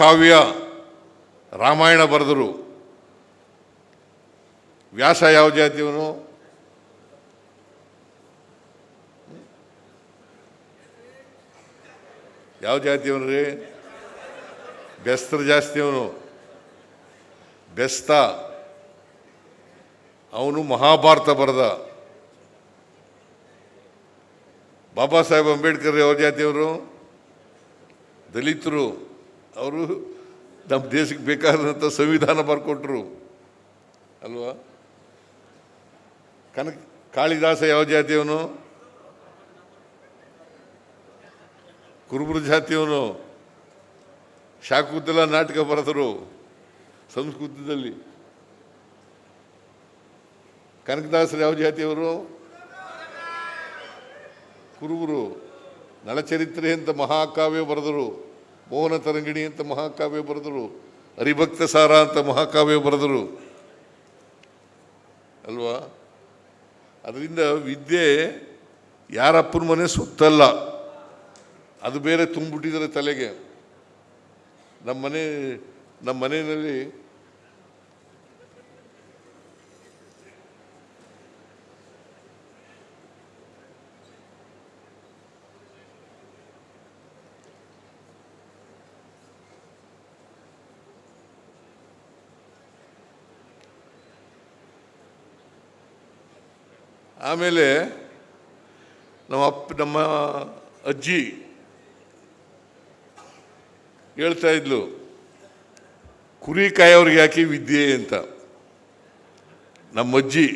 ಮಹಾಕಾವ್ಯ ರಾಮಾಯಣ ಬರೆದರು. ವ್ಯಾಸ ಯಾವ ಜಾತಿಯವನು ಯಾವ ಜಾತಿಯವನು ರೀ? ಬೆಸ್ತ್ರ ಜಾಸ್ತಿಯವನು ಬೆಸ್ತ. ಅವನು ಮಹಾಭಾರತ ಬರೆದ. ಬಾಬಾ ಸಾಹೇಬ್ ಅಂಬೇಡ್ಕರ್ ಯಾವ ಜಾತಿಯವರು ದಲಿತರು. ಅವರು ನಮ್ಮ ದೇಶಕ್ಕೆ ಬೇಕಾದಂಥ ಸಂವಿಧಾನ ಬರ್ಕೊಟ್ರು ಅಲ್ವಾ? ಕನಕ, ಕಾಳಿದಾಸ ಯಾವ ಜಾತಿಯವನು ಕುರುಬರು ಜಾತಿಯವನು ಶಾಕುಂತಲ ನಾಟಕ ಬರೆದರು ಸಂಸ್ಕೃತದಲ್ಲಿ. ಕನಕದಾಸರು ಯಾವ ಜಾತಿಯವರು ಕುರುಬರು. ನಳಚರಿತ್ರೆ ಅಂತ ಮಹಾಕಾವ್ಯ ಬರೆದರು. ಮೋಹನ ತರಂಗಿಣಿ ಅಂತ ಮಹಾಕಾವ್ಯ ಬರೆದರು, ಹರಿಭಕ್ತ ಸಾರ ಅಂತ ಮಹಾಕಾವ್ಯ ಬರೆದರು. ಅಲ್ವಾ? ಅದರಿಂದ ವಿದ್ಯೆ ಯಾರಪ್ಪನ ಮನೆ ಸುತ್ತಲ್ಲ. ಅದು ಬೇರೆ ತುಂಬಿಟ್ಟಿದ್ದಾರೆ ತಲೆಗೆ. ನಮ್ಮ ಮನೆ ನಮ್ಮ ಮನೆಯಲ್ಲಿ ಆಮೇಲೆ ನಮ್ಮ ಅಪ್ಪ, ನಮ್ಮ ಅಜ್ಜಿ ಹೇಳ್ತಾ ಇದ್ಲು ಕುರಿ ಕಾಯೋರಿಗೆ ಯಾಕೆ ವಿದ್ಯೆ ಅಂತ. ನಮ್ಮ ಅಜ್ಜಿ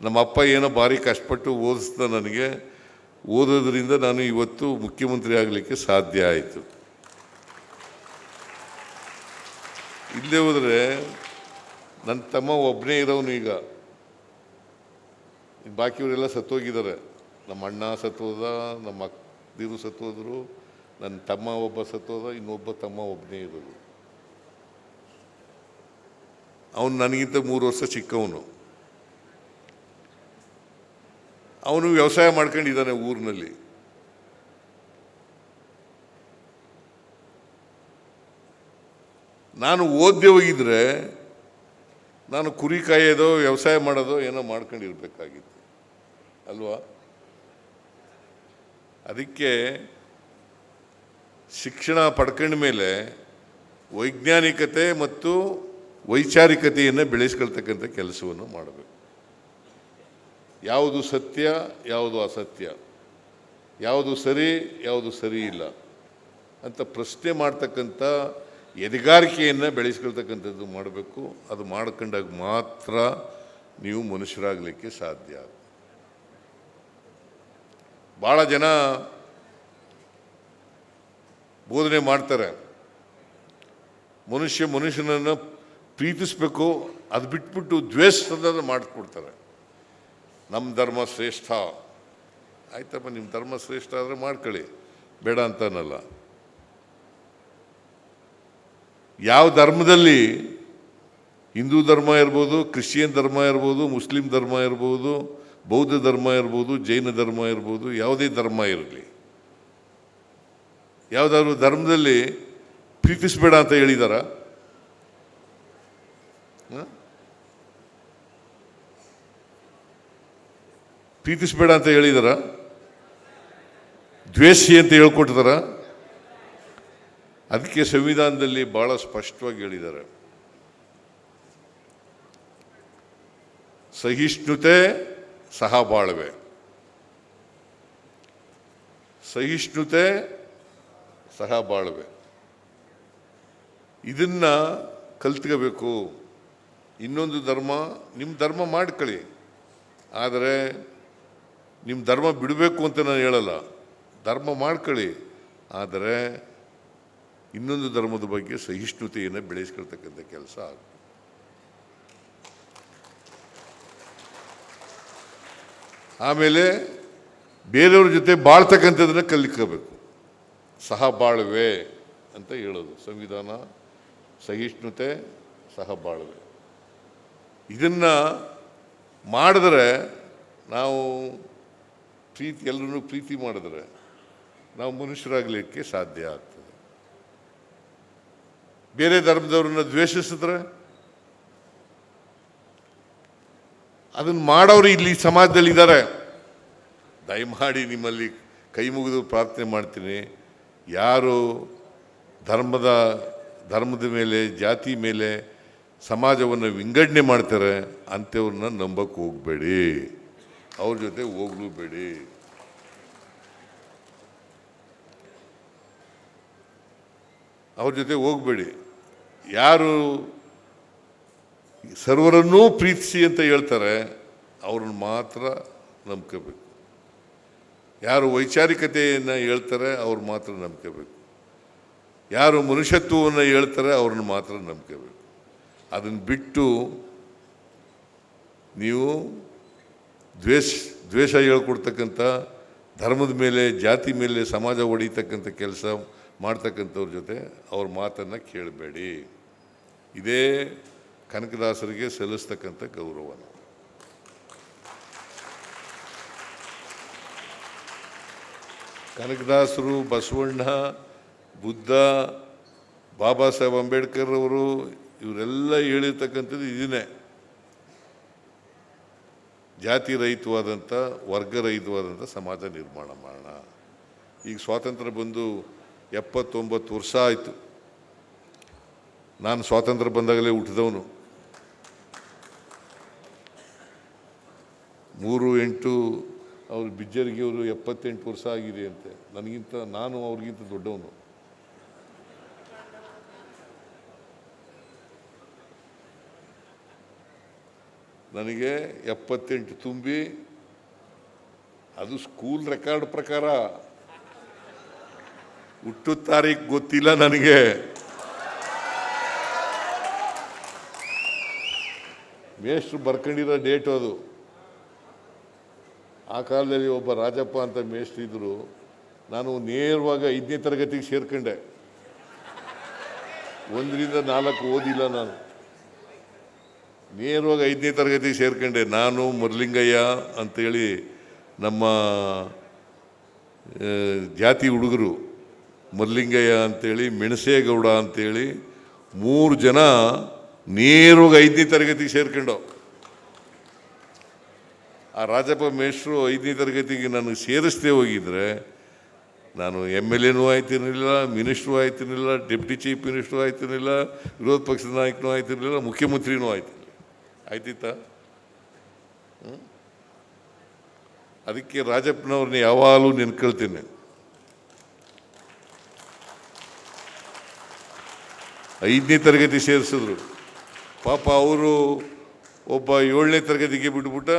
ನಮ್ಮ ಅಪ್ಪ ಏನೋ ಭಾರಿ ಕಷ್ಟಪಟ್ಟು ಓದಿಸ್ದ ನನಗೆ, ಓದೋದ್ರಿಂದ ನಾನು ಇವತ್ತು ಮುಖ್ಯಮಂತ್ರಿ ಆಗಲಿಕ್ಕೆ ಸಾಧ್ಯ ಆಯಿತು. ಇಲ್ಲದೆ ಹೋದರೆ ನನ್ನ ತಮ್ಮ ಒಬ್ಬನೇ ಇರೋನು ಈಗ. ಬಾಕಿಯವರೆಲ್ಲ ಸತ್ತೋಗಿದ್ದಾರೆ. ನಮ್ಮ ಅಣ್ಣ ಸತ್ತೋದ, ನಮ್ಮ ಅಕ್ಕದಿರು ಸತ್ತೋದ್ರು, ನನ್ನ ತಮ್ಮ ಒಬ್ಬ ಸತ್ತೋದ, ಇನ್ನೊಬ್ಬ ತಮ್ಮ ಒಬ್ಬನೇ ಇರೋದು. ಅವನು ನನಗಿಂತ ಮೂರು ವರ್ಷ ಚಿಕ್ಕವನು. ಅವನು ವ್ಯವಸಾಯ ಮಾಡ್ಕೊಂಡಿದ್ದಾನೆ ಊರಿನಲ್ಲಿ. ನಾನು ಓದ್ದೆ ಹೋಗಿದ್ರೆ, ನಾನು ಕುರಿ ಕಾಯೋದೋ, ವ್ಯವಸಾಯ ಮಾಡೋದೋ ಏನೋ ಮಾಡ್ಕೊಂಡಿರ್ಬೇಕಾಗಿತ್ತು. ಅಲ್ವಾ? ಅದಕ್ಕೆ ಶಿಕ್ಷಣ ಪಡ್ಕೊಂಡ ಮೇಲೆ ವೈಜ್ಞಾನಿಕತೆ ಮತ್ತು ವೈಚಾರಿಕತೆಯನ್ನು ಬೆಳೆಸ್ಕೊಳ್ತಕ್ಕಂಥ ಕೆಲಸವನ್ನು ಮಾಡಬೇಕು. ಯಾವುದು ಸತ್ಯ, ಯಾವುದು ಅಸತ್ಯ? ಯಾವುದು ಸರಿ ಯಾವುದು ಸರಿ ಇಲ್ಲ? ಅಂತ ಪ್ರಶ್ನೆ ಮಾಡ್ತಕ್ಕಂಥ ಎದೆಗಾರಿಕೆಯನ್ನು ಬೆಳೆಸ್ಕೊಳ್ತಕ್ಕಂಥದ್ದು ಮಾಡಬೇಕು. ಅದು ಮಾಡ್ಕೊಂಡಾಗ ಮಾತ್ರ ನೀವು ಮನುಷ್ಯರಾಗಲಿಕ್ಕೆ ಸಾಧ್ಯ ಭಾಳ ಜನ ಬೋಧನೆ ಮಾಡ್ತಾರೆ. ಮನುಷ್ಯ ಮನುಷ್ಯನನ್ನು ಪ್ರೀತಿಸಬೇಕು, ಅದು ಬಿಟ್ಬಿಟ್ಟು ದ್ವೇಷದ ಮಾಡಿಕೊಡ್ತಾರೆ. ನಮ್ಮ ಧರ್ಮ ಶ್ರೇಷ್ಠ. ಆಯ್ತಪ್ಪ ನಿಮ್ಮ ಧರ್ಮ ಶ್ರೇಷ್ಠ ಆದರೆ ಮಾಡ್ಕೊಳ್ಳಿ. ಬೇಡ ಅಂತ ಅನ್ನಲ್ಲ ಯಾವ ಧರ್ಮದಲ್ಲಿ ಹಿಂದೂ ಧರ್ಮ ಇರ್ಬೋದು, ಕ್ರಿಶ್ಚಿಯನ್ ಧರ್ಮ ಇರ್ಬೋದು, ಮುಸ್ಲಿಂ ಧರ್ಮ ಇರ್ಬೋದು ಬೌದ್ಧ ಧರ್ಮ ಇರ್ಬೋದು, ಜೈನ ಧರ್ಮ ಇರ್ಬೋದು, ಯಾವುದೇ ಧರ್ಮ ಇರಲಿ. ಯಾವುದಾದ್ರು ಧರ್ಮದಲ್ಲಿ ಪ್ರೀತಿಸಬೇಡ ಅಂತ ಹೇಳಿದಾರ? ಪ್ರೀತಿಸಬೇಡ ಅಂತ ಹೇಳಿದಾರ? ದ್ವೇಷಿ ಅಂತ ಹೇಳ್ಕೊಟ್ಟಿದಾರ? ಅದಕ್ಕೆ ಸಂವಿಧಾನದಲ್ಲಿ ಬಹಳ ಸ್ಪಷ್ಟವಾಗಿ ಹೇಳಿದ್ದಾರೆ ಸಹಿಷ್ಣುತೆ ಸಹಬಾಳ್ವೆ ಸಹಿಷ್ಣುತೆ ಸಹಬಾಳ್ವೆ ಇದನ್ನ ಕಲ್ತ್ಕೋಬೇಕು. ಇನ್ನೊಂದು ಧರ್ಮ ನಿಮ್ಮ ಧರ್ಮ ಮಾಡ್ಕೊಳ್ಳಿ ಆದರೆ ನಿಮ್ಮ ಧರ್ಮ ಬಿಡಬೇಕು ಅಂತ ನಾನು ಹೇಳಲ್ಲ. ಧರ್ಮ ಮಾಡ್ಕೊಳ್ಳಿ ಆದರೆ ಇನ್ನೊಂದು ಧರ್ಮದ ಬಗ್ಗೆ ಸಹಿಷ್ಣುತೆಯನ್ನು ಬೆಳೆಸ್ಕೊಳ್ತಕ್ಕಂಥ ಕೆಲಸ ಆಗುತ್ತೆ ಆಮೇಲೆ ಬೇರೆಯವ್ರ ಜೊತೆ ಬಾಳ್ತಕ್ಕಂಥದ್ದನ್ನು ಕಲಿಕೋಬೇಕು ಸಹ ಬಾಳ್ವೆ ಅಂತ ಹೇಳೋದು. ಸಂವಿಧಾನ, ಸಹಿಷ್ಣುತೆ, ಸಹ ಬಾಳ್ವೆ. ಇದನ್ನು ಮಾಡಿದ್ರೆ ನಾವು ಪ್ರೀತಿ ಎಲ್ಲರೂ ಪ್ರೀತಿ ಮಾಡಿದ್ರೆ ನಾವು ಮನುಷ್ಯರಾಗಲಿಕ್ಕೆ ಸಾಧ್ಯ ಆಗ್ತದೆ. ಬೇರೆ ಧರ್ಮದವ್ರನ್ನ ದ್ವೇಷಿಸಿದ್ರೆ ಅದನ್ನು ಮಾಡೋರು ಇಲ್ಲಿ ಸಮಾಜದಲ್ಲಿ ಇದ್ದಾರೆ. ದಯಮಾಡಿ ನಿಮ್ಮಲ್ಲಿ ಕೈ ಮುಗಿದು ಪ್ರಾರ್ಥನೆ ಮಾಡ್ತೀನಿ. ಯಾರು ಧರ್ಮದ ಧರ್ಮದ ಮೇಲೆ, ಜಾತಿ ಮೇಲೆ ಸಮಾಜವನ್ನು ವಿಂಗಡಣೆ ಮಾಡ್ತಾರೆ, ಅಂಥವ್ರನ್ನ ನಂಬಕ್ಕೆ ಹೋಗಬೇಡಿ. ಅವ್ರ ಜೊತೆ ಹೋಗ್ಲೂ ಬೇಡಿ. ಅವ್ರ ಜೊತೆ ಹೋಗಬೇಡಿ. ಯಾರು ಸರ್ವರನ್ನೂ ಪ್ರೀತಿಸಿ ಅಂತ ಹೇಳ್ತಾರೆ, ಅವ್ರನ್ನ ಮಾತ್ರ ನಂಬ್ಕೋಬೇಕು. ಯಾರು ವೈಚಾರಿಕತೆಯನ್ನು ಹೇಳ್ತಾರೆ, ಅವ್ರು ಮಾತ್ರ ನಂಬ್ಕೋಬೇಕು. ಯಾರು ಮನುಷ್ಯತ್ವವನ್ನು ಹೇಳ್ತಾರೆ, ಅವ್ರನ್ನ ಮಾತ್ರ ನಂಬ್ಕೋಬೇಕು. ಅದನ್ನು ಬಿಟ್ಟು ನೀವು ದ್ವೇಷ ದ್ವೇಷ ಹೇಳ್ಕೊಡ್ತಕ್ಕಂಥ, ಧರ್ಮದ ಮೇಲೆ, ಜಾತಿ ಮೇಲೆ, ಸಮಾಜ ಒಡೀತಕ್ಕಂಥ ಕೆಲಸ ಮಾಡ್ತಕ್ಕಂಥವ್ರ ಜೊತೆ ಅವ್ರ ಮಾತನ್ನು ಕೇಳಬೇಡಿ. ಇದೇ ಕನಕದಾಸರಿಗೆ ಸಲ್ಲಿಸ್ತಕ್ಕಂಥ ಗೌರವ ಕನಕದಾಸರು, ಬಸವಣ್ಣ, ಬುದ್ಧ, ಬಾಬಾ ಸಾಹೇಬ್ ಅಂಬೇಡ್ಕರ್ ಅವರು ಇವರೆಲ್ಲ ಹೇಳಿರ್ತಕ್ಕಂಥದ್ದು ಇದನ್ನೇ. ಜಾತಿ ರಹಿತವಾದಂಥ, ವರ್ಗ ರಹಿತವಾದಂಥ ಸಮಾಜ ನಿರ್ಮಾಣ ಮಾಡೋಣ. ಈಗ ಸ್ವಾತಂತ್ರ್ಯ ಬಂದು ಎಪ್ಪತ್ತೊಂಬತ್ತು ವರ್ಷ ಆಯಿತು. ನಾನು ಸ್ವಾತಂತ್ರ್ಯ ಬಂದಾಗಲೇ ಹುಟ್ಟಿದವನು. ಮೂರು ಎಂಟು ಅವರು ಬಿಜ್ಜರಿಗೆ ಅವರು ಎಪ್ಪತ್ತೆಂಟು ವರ್ಷ ಆಗಿದೆ ಅಂತೆ. ನನಗಿಂತ ನಾನು ಅವ್ರಿಗಿಂತ ದೊಡ್ಡವನು. ನನಗೆ ಎಪ್ಪತ್ತೆಂಟು ತುಂಬಿ ಅದು ಸ್ಕೂಲ್ ರೆಕಾರ್ಡ್ ಪ್ರಕಾರ ಹುಟ್ಟು ತಾರೀಕು ಗೊತ್ತಿಲ್ಲ ನನಗೆ. ಮೇಷ್ಟ್ರು ಬರ್ಕೊಂಡಿರೋ ಡೇಟ್ ಅದು. ಆ ಕಾಲದಲ್ಲಿ ಒಬ್ಬ ರಾಜಪ್ಪ ಅಂತ ಮೇಷ್ಟ್ರು ಇದ್ದರು ನಾನು ನೇರವಾಗಿ ಐದನೇ ತರಗತಿಗೆ ಸೇರ್ಕೊಂಡೆ. ಒಂದರಿಂದ ನಾಲ್ಕು ಓದಿಲ್ಲ ನಾನು. ನೇರವಾಗಿ ಐದನೇ ತರಗತಿಗೆ ಸೇರ್ಕೊಂಡೆ. ನಾನು, ಮುರಲಿಂಗಯ್ಯ ಅಂಥೇಳಿ ನಮ್ಮ ಜಾತಿ ಹುಡುಗರು, ಮುರಲಿಂಗಯ್ಯ ಅಂಥೇಳಿ ಮೆಣಸೇಗೌಡ ಅಂಥೇಳಿ ಮೂರು ಜನ ನೇರವಾಗಿ ಐದನೇ ತರಗತಿಗೆ ಸೇರ್ಕೊಂಡು. ಆ ರಾಜಪ್ಪ ಮೇಷ್ಟ್ರು ಐದನೇ ತರಗತಿಗೆ ನನಗೆ ಸೇರಿಸದೆ ಹೋಗಿದ್ರೆ, ನಾನು ಎಂ ಎಲ್ ಎನೂ ಆಯ್ತಿರಲಿಲ್ಲ ಮಿನಿಸ್ಟ್ರು ಆಯ್ತಿರಲಿಲ್ಲ ಡೆಪ್ಟಿ ಚೀಫ್ ಮಿನಿಸ್ಟ್ರು ಆಯ್ತಿರಲಿಲ್ಲ ವಿರೋಧ ಪಕ್ಷದ ನಾಯಕನೂ ಆಯ್ತಿರಲಿಲ್ಲ ಮುಖ್ಯಮಂತ್ರಿನೂ ಆಯ್ತಿರಲಿಲ್ಲ ಆಯ್ತಿತ್ತಾ? ಅದಕ್ಕೆ ರಾಜಪ್ಪನವ್ರನ್ನ ಯಾವಾಗಲೂ ನೆನ್ಕೊಳ್ತೇನೆ. ಐದನೇ ತರಗತಿ ಸೇರಿಸಿದ್ರು. ಪಾಪ ಅವರು ಒಬ್ಬ ಏಳನೇ ತರಗತಿಗೆ ಬಿಟ್ಬಿಟ್ಟ,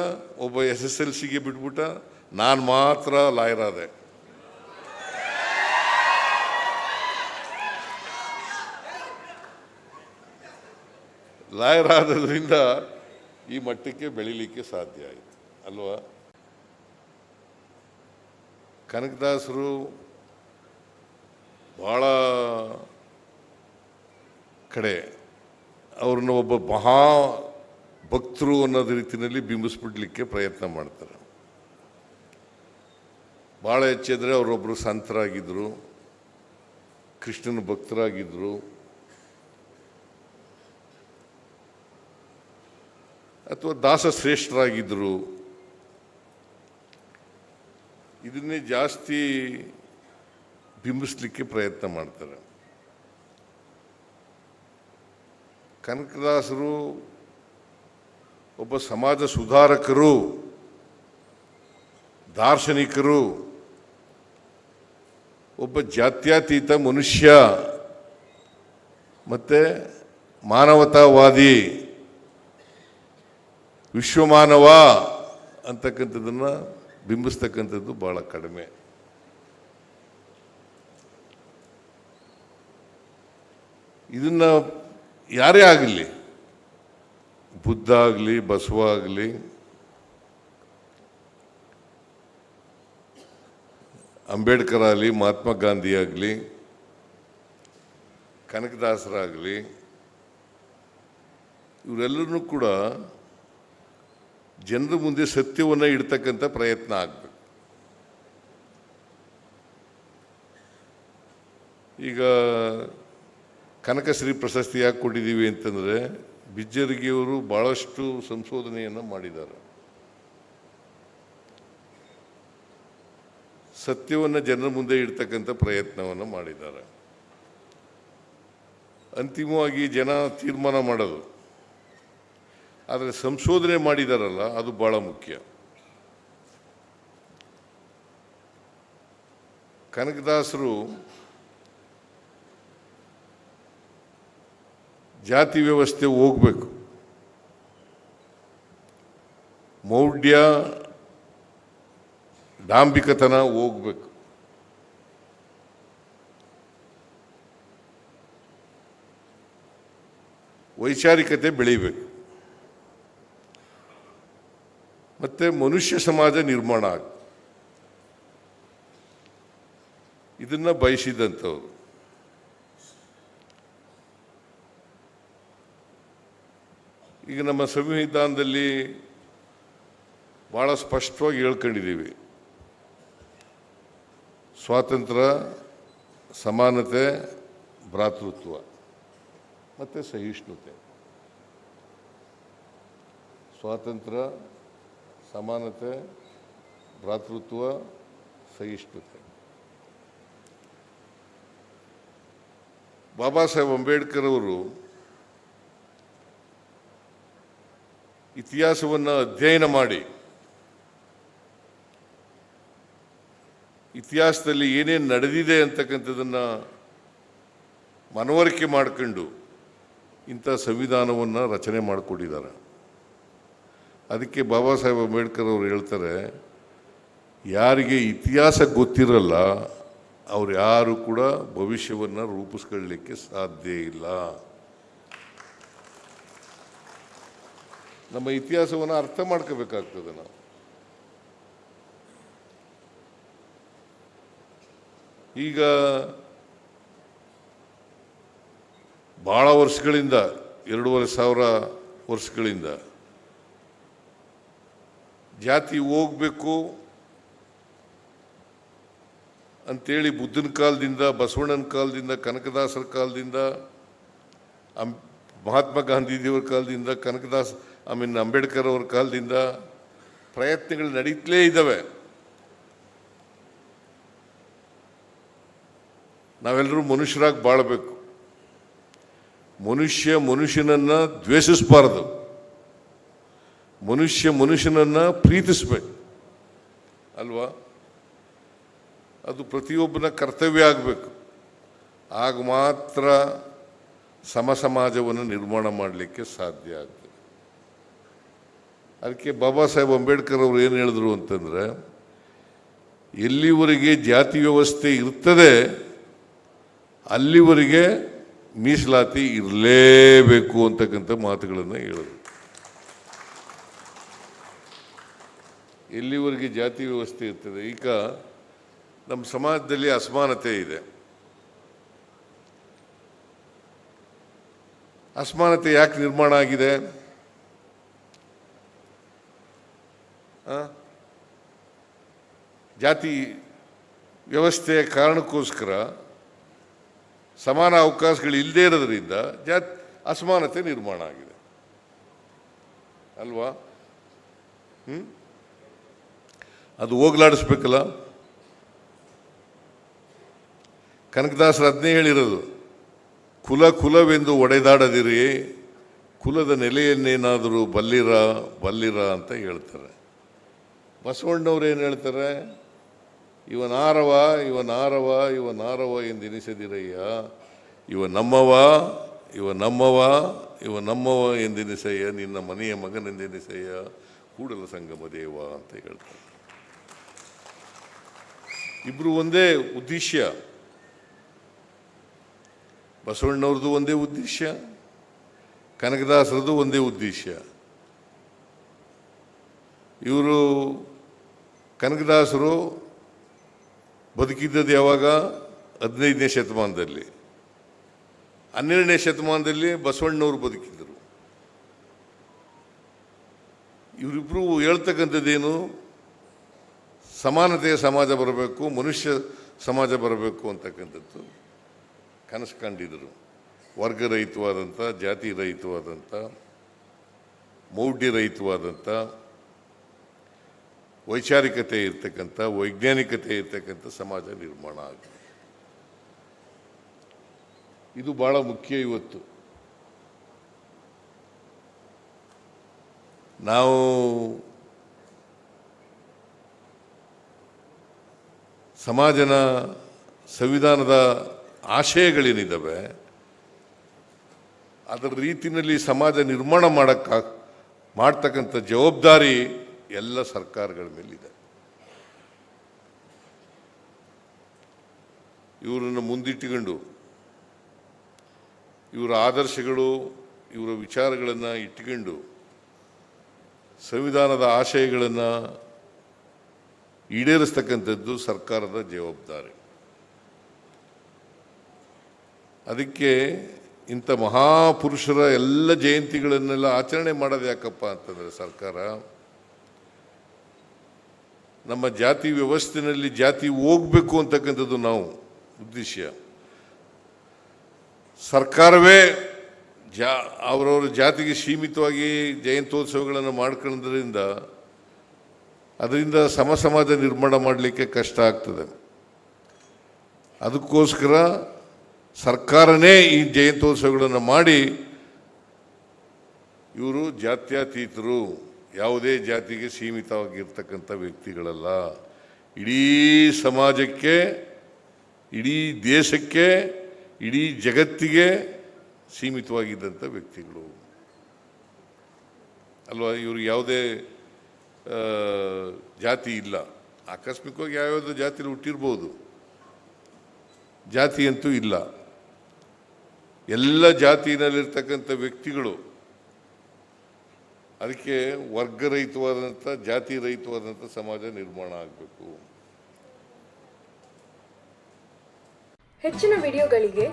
ಒಬ್ಬ ಎಸ್ ಎಸ್ ಎಲ್ ಸಿಗೆ ಬಿಟ್ಬಿಟ್ಟ, ನಾನು ಮಾತ್ರ ಲಾಯರ್ ಆದೆ. ಲಾಯರ್ ಆದ್ರಿಂದ ಈ ಮಟ್ಟಕ್ಕೆ ಬೆಳಿಲಿಕ್ಕೆ ಸಾಧ್ಯ ಆಯಿತು, ಅಲ್ವಾ? ಕನಕದಾಸರು ಭಾಳ ಕಡೆ ಅವ್ರನ್ನ ಒಬ್ಬ ಮಹಾ ಭಕ್ತರು ಅನ್ನೋದು ರೀತಿಯಲ್ಲಿ ಬಿಂಬಿಸ್ಬಿಡ್ಲಿಕ್ಕೆ ಪ್ರಯತ್ನ ಮಾಡ್ತಾರೆ. ಭಾಳ ಹೆಚ್ಚಿದ್ರೆ ಅವರೊಬ್ಬರು ಸಂತರಾಗಿದ್ದರು ಕೃಷ್ಣನ ಭಕ್ತರಾಗಿದ್ದರು ಅಥವಾ ದಾಸ ಶ್ರೇಷ್ಠರಾಗಿದ್ದರು ಇದನ್ನೇ ಜಾಸ್ತಿ ಬಿಂಬಿಸ್ಲಿಕ್ಕೆ ಪ್ರಯತ್ನ ಮಾಡ್ತಾರೆ. ಕನಕದಾಸರು ಒಬ್ಬ ಸಮಾಜ ಸುಧಾರಕರು, ದಾರ್ಶನಿಕರು, ಒಬ್ಬ ಜಾತ್ಯತೀತ ಮನುಷ್ಯ, ಮತ್ತು ಮಾನವತಾವಾದಿ, ವಿಶ್ವಮಾನವ ಅಂತಕ್ಕಂಥದ್ದನ್ನು ಬಿಂಬಿಸ್ತಕ್ಕಂಥದ್ದು ಭಾಳ ಕಡಿಮೆ. ಇದನ್ನ ಯಾರೇ ಆಗಲಿ, ಬುದ್ಧ ಆಗಲಿ, ಬಸವ ಆಗಲಿ, ಅಂಬೇಡ್ಕರ್ ಆಗಲಿ, ಮಹಾತ್ಮ ಗಾಂಧಿ ಆಗಲಿ, ಕನಕದಾಸರಾಗಲಿ ಇವರೆಲ್ಲರೂ ಕೂಡ ಜನರ ಮುಂದೆ ಸತ್ಯವನ್ನು ಇಡ್ತಕ್ಕಂಥ ಪ್ರಯತ್ನ ಆಗಬೇಕು. ಈಗ ಕನಕಶ್ರೀ ಪ್ರಶಸ್ತಿ ಯಾಕೆ ಕೊಟ್ಟಿದ್ದೀವಿ ಅಂತಂದರೆ ಬಿಜ್ಜರಿಗೆಯವರು ಭಾಳಷ್ಟು ಸಂಶೋಧನೆಯನ್ನು ಮಾಡಿದ್ದಾರೆ. ಸತ್ಯವನ್ನು ಜನರ ಮುಂದೆ ಇಡ್ತಕ್ಕಂಥ ಪ್ರಯತ್ನವನ್ನು ಮಾಡಿದ್ದಾರೆ. ಅಂತಿಮವಾಗಿ ಜನ ತೀರ್ಮಾನ ಮಾಡೋದು. ಆದರೆ ಸಂಶೋಧನೆ ಮಾಡಿದಾರಲ್ಲ, ಅದು ಭಾಳ ಮುಖ್ಯ. ಕನಕದಾಸರು ಜಾತಿ ವ್ಯವಸ್ಥೆ ಹೋಗಬೇಕು. ಮೌಢ್ಯ ಡಾಂಬಿಕತನ ಹೋಗ್ಬೇಕು. ವೈಚಾರಿಕತೆ ಬೆಳೀಬೇಕು. ಮತ್ತು ಮನುಷ್ಯ ಸಮಾಜ ನಿರ್ಮಾಣ ಆಗ ಇದನ್ನು ಬಯಸಿದಂಥವ್ರು. ಈಗ ನಮ್ಮ ಸಂವಿಧಾನದಲ್ಲಿ ಭಾಳ ಸ್ಪಷ್ಟವಾಗಿ ಹೇಳ್ಕೊಂಡಿದ್ದೀವಿ. ಸ್ವಾತಂತ್ರ್ಯ, ಸಮಾನತೆ, ಭ್ರಾತೃತ್ವ ಮತ್ತು ಸಹಿಷ್ಣುತೆ. ಸ್ವಾತಂತ್ರ್ಯ, ಸಮಾನತೆ, ಭ್ರಾತೃತ್ವ, ಸಹಿಷ್ಣುತೆ. ಬಾಬಾ ಸಾಹೇಬ್ ಅಂಬೇಡ್ಕರ್ ಅವರು ಇತಿಹಾಸವನ್ನು ಅಧ್ಯಯನ ಮಾಡಿ. ಇತಿಹಾಸದಲ್ಲಿ ಏನೇನು ನಡೆದಿದೆ ಅಂತಕ್ಕಂಥದ್ದನ್ನು ಮನವರಿಕೆ ಮಾಡಿಕೊಂಡು ಇಂಥ ಸಂವಿಧಾನವನ್ನು ರಚನೆ ಮಾಡಿಕೊಟ್ಟಿದ್ದಾರೆ. ಅದಕ್ಕೆ ಬಾಬಾ ಸಾಹೇಬ್ ಅಂಬೇಡ್ಕರ್ ಅವರು ಹೇಳ್ತಾರೆ, ಯಾರಿಗೆ ಇತಿಹಾಸ ಗೊತ್ತಿರಲ್ಲ, ಅವ್ರು ಯಾರು ಕೂಡ ಭವಿಷ್ಯವನ್ನು ರೂಪಿಸ್ಕೊಳ್ಳಲಿಕ್ಕೆ ಸಾಧ್ಯ ಇಲ್ಲ. ನಮ್ಮ ಇತಿಹಾಸವನ್ನು ಅರ್ಥ ಮಾಡ್ಕೋಬೇಕಾಗ್ತದೆ ನಾವು. ಈಗ ಭಾಳ ವರ್ಷಗಳಿಂದ, ಎರಡೂವರೆ ಸಾವಿರ ವರ್ಷಗಳಿಂದ ಜಾತಿ ಹೋಗಬೇಕು ಅಂತೇಳಿ ಬುದ್ಧನ ಕಾಲದಿಂದ, ಬಸವಣ್ಣನ ಕಾಲದಿಂದ, ಕನಕದಾಸರ ಕಾಲದಿಂದ ಮಹಾತ್ಮ ಗಾಂಧೀಜಿಯವರ ಕಾಲದಿಂದ, ಕನಕದಾಸ್ ಮೀನ್ ಅಂಬೇಡ್ಕರ್ ಅವ್ರ ಕಾಲದಿಂದ ಪ್ರಯತ್ನಗಳು ನಡೀತಲೇ ಇದ್ದಾವೆ. ನಾವೆಲ್ಲರೂ ಮನುಷ್ಯರಾಗಿ ಬಾಳಬೇಕು. ಮನುಷ್ಯ ಮನುಷ್ಯನನ್ನು ದ್ವೇಷಿಸಬಾರದು. ಮನುಷ್ಯ ಮನುಷ್ಯನನ್ನು ಪ್ರೀತಿಸ್ಬೇಕು. ಅಲ್ವಾ? ಅದು ಪ್ರತಿಯೊಬ್ಬನ ಕರ್ತವ್ಯ ಆಗಬೇಕು. ಆಗ ಮಾತ್ರ ಸಮ ಸಮಾಜವನ್ನು ನಿರ್ಮಾಣ ಮಾಡಲಿಕ್ಕೆ ಸಾಧ್ಯ ಆಗ್ತದೆ. ಅದಕ್ಕೆ ಬಾಬಾ ಸಾಹೇಬ್ ಅಂಬೇಡ್ಕರ್ ಅವರು ಏನು ಹೇಳಿದ್ರು ಅಂತಂದರೆ, ಎಲ್ಲಿವರೆಗೆ ಜಾತಿ ವ್ಯವಸ್ಥೆ ಇರ್ತದೆ, ಅಲ್ಲಿವರೆಗೆ ಮೀಸಲಾತಿ ಇರಲೇಬೇಕು ಅಂತಕ್ಕಂಥ ಮಾತುಗಳನ್ನು ಹೇಳಿದ್ರು. ಎಲ್ಲಿವರೆಗೆ ಜಾತಿ ವ್ಯವಸ್ಥೆ ಇರ್ತದೆ, ಈಗ ನಮ್ಮ ಸಮಾಜದಲ್ಲಿ ಅಸಮಾನತೆ ಇದೆ. ಅಸಮಾನತೆ ಯಾಕೆ ನಿರ್ಮಾಣ ಆಗಿದೆ ಆ? ಜಾತಿ ವ್ಯವಸ್ಥೆಯ ಕಾರಣಕ್ಕೋಸ್ಕರ ಸಮಾನ ಅವಕಾಶಗಳು ಇಲ್ಲದೇ ಇರೋದರಿಂದ ಜಾತಿ, ಅಸಮಾನತೆ ನಿರ್ಮಾಣ ಆಗಿದೆ. ಅಲ್ವಾ? ಹ್ಞೂ ಅದು ಹೋಗ್ಲಾಡಿಸ್ಬೇಕಲ್ಲ? ಕನಕದಾಸರು ಅದನ್ನೇ ಹೇಳಿರೋದು. ಕುಲ ಕುಲವೆಂದು ಒಡೆದಾಡದಿರಿ, ಕುಲದ ನೆಲೆಯನ್ನೇನಾದರೂ ಬಲ್ಲಿರ ಬಲ್ಲಿರ ಅಂತ ಹೇಳ್ತಾರೆ. ಬಸವಣ್ಣವ್ರು ಏನು ಹೇಳ್ತಾರೆ? ಇವನಾರವ ಇವನಾರವ ಇವನಾರವ ನಾರವ ಇವ ನಮ್ಮವ ಇವ ನಮ್ಮವ ಇವ ನಮ್ಮವ ಎಂದೆನಿಸಯ್ಯ ನಿನ್ನ ಮನೆಯ ಮಗನೆಂದೆನಿಸಯ್ಯ ಕೂಡಲ ಸಂಗಮ ದೇವ ಅಂತ ಹೇಳ್ತಾರೆ. ಇಬ್ಬರು ಒಂದೇ ಉದ್ದೇಶ ಬಸವಣ್ಣವ್ರದ್ದು ಒಂದೇ ಉದ್ದೇಶ ಕನಕದಾಸರದ್ದು ಒಂದೇ ಉದ್ದೇಶ ಇವರು ಕನಕದಾಸರು ಬದುಕಿದ್ದದ್ದು ಯಾವಾಗ? ಹದಿನೈದನೇ ಶತಮಾನದಲ್ಲಿ. ಹನ್ನೆರಡನೇ ಶತಮಾನದಲ್ಲಿ ಬಸವಣ್ಣವರು ಬದುಕಿದ್ದರು. ಇವರಿಬ್ಬರು ಹೇಳ್ತಕ್ಕಂಥದ್ದೇನು? ಸಮಾನತೆಯ ಸಮಾಜ ಬರಬೇಕು, ಮನುಷ್ಯ ಸಮಾಜ ಬರಬೇಕು ಅಂತಕ್ಕಂಥದ್ದು ಕನಸು ಕಂಡಿದ್ದರು ವರ್ಗರಹಿತವಾದಂಥ ಜಾತಿ ರಹಿತವಾದಂಥ ಮೌಢ್ಯರಹಿತವಾದಂಥ ವೈಚಾರಿಕತೆ ಇರ್ತಕ್ಕಂಥ, ವೈಜ್ಞಾನಿಕತೆ ಇರ್ತಕ್ಕಂಥ ಸಮಾಜ ನಿರ್ಮಾಣ ಆಗಿದೆ. ಇದು ಬಹಳ ಮುಖ್ಯ ಇವತ್ತು. ನಾವು ಸಮಾಜನ ಸಂವಿಧಾನದ ಆಶಯಗಳೇನಿದ್ದಾವೆ ಅದರ ರೀತಿಯಲ್ಲಿ ಸಮಾಜ ನಿರ್ಮಾಣ ಮಾಡಕ್ಕ, ಮಾಡ್ತಕ್ಕಂಥ ಜವಾಬ್ದಾರಿ ಎಲ್ಲ ಸರ್ಕಾರಗಳ ಮೇಲಿದೆ. ಇವರನ್ನು ಮುಂದಿಟ್ಟುಕೊಂಡು, ಇವರ ಆದರ್ಶಗಳು, ಇವರ ವಿಚಾರಗಳನ್ನು ಇಟ್ಕೊಂಡು ಸಂವಿಧಾನದ ಆಶಯಗಳನ್ನು ಈಡೇರಿಸ್ತಕ್ಕಂಥದ್ದು ಸರ್ಕಾರದ ಜವಾಬ್ದಾರಿ. ಅದಕ್ಕೆ ಇಂಥ ಮಹಾಪುರುಷರ ಎಲ್ಲ ಜಯಂತಿಗಳನ್ನೆಲ್ಲ ಆಚರಣೆ ಮಾಡೋದು ಯಾಕಪ್ಪ ಅಂತಂದರೆ ಸರ್ಕಾರ ನಮ್ಮ ಜಾತಿ ವ್ಯವಸ್ಥೆಯಲ್ಲಿ ಜಾತಿ ಹೋಗಬೇಕು ಅಂತಕ್ಕಂಥದ್ದು ನಾವು. ಉದ್ದೇಶ. ಸರ್ಕಾರವೇ ಜಾ, ಅವರವರ ಜಾತಿಗೆ ಸೀಮಿತವಾಗಿ ಜಯಂತ್ಯೋತ್ಸವಗಳನ್ನು ಮಾಡ್ಕೊಳ್ಳೋದ್ರಿಂದ ಅದರಿಂದ ಸಮ ಸಮಾಜ ನಿರ್ಮಾಣ ಮಾಡಲಿಕ್ಕೆ ಕಷ್ಟ ಆಗ್ತದೆ. ಅದಕ್ಕೋಸ್ಕರ ಸರ್ಕಾರನೇ ಈ ಜಯಂತ್ಯೋತ್ಸವಗಳನ್ನು ಮಾಡಿ ಇವರು ಜಾತ್ಯತೀತರು. ಯಾವುದೇ ಜಾತಿಗೆ ಸೀಮಿತವಾಗಿರ್ತಕ್ಕಂಥ ವ್ಯಕ್ತಿಗಳಲ್ಲ. ಇಡೀ ಸಮಾಜಕ್ಕೆ, ಇಡೀ ದೇಶಕ್ಕೆ, ಇಡೀ ಜಗತ್ತಿಗೆ ಸೀಮಿತವಾಗಿದ್ದಂಥ ವ್ಯಕ್ತಿಗಳು. ಅಲ್ವಾ? ಇವರು ಯಾವುದೇ ಜಾತಿ ಇಲ್ಲ. ಆಕಸ್ಮಿಕವಾಗಿ ಯಾವ್ಯಾವುದೋ ಜಾತಿಲಿ ಹುಟ್ಟಿರ್ಬೋದು. ಜಾತಿ ಅಂತೂ ಇಲ್ಲ. ಎಲ್ಲ ಜಾತಿನಲ್ಲಿರ್ತಕ್ಕಂಥ ವ್ಯಕ್ತಿಗಳು ಅದಕ್ಕೆ ವರ್ಗರಹಿತವಾದಂಥ ಜಾತಿ ರಹಿತವಾದಂಥ ಸಮಾಜ ನಿರ್ಮಾಣ ಆಗಬೇಕು. ಹೆಚ್ಚಿನ ವಿಡಿಯೋಗಳಿಗೆ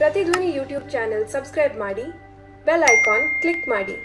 ಪ್ರತಿಧ್ವನಿ ಯೂಟ್ಯೂಬ್ ಚಾನೆಲ್ ಸಬ್ಸ್ಕ್ರೈಬ್ ಮಾಡಿ, ಬೆಲ್ ಐಕಾನ್ ಕ್ಲಿಕ್ ಮಾಡಿ.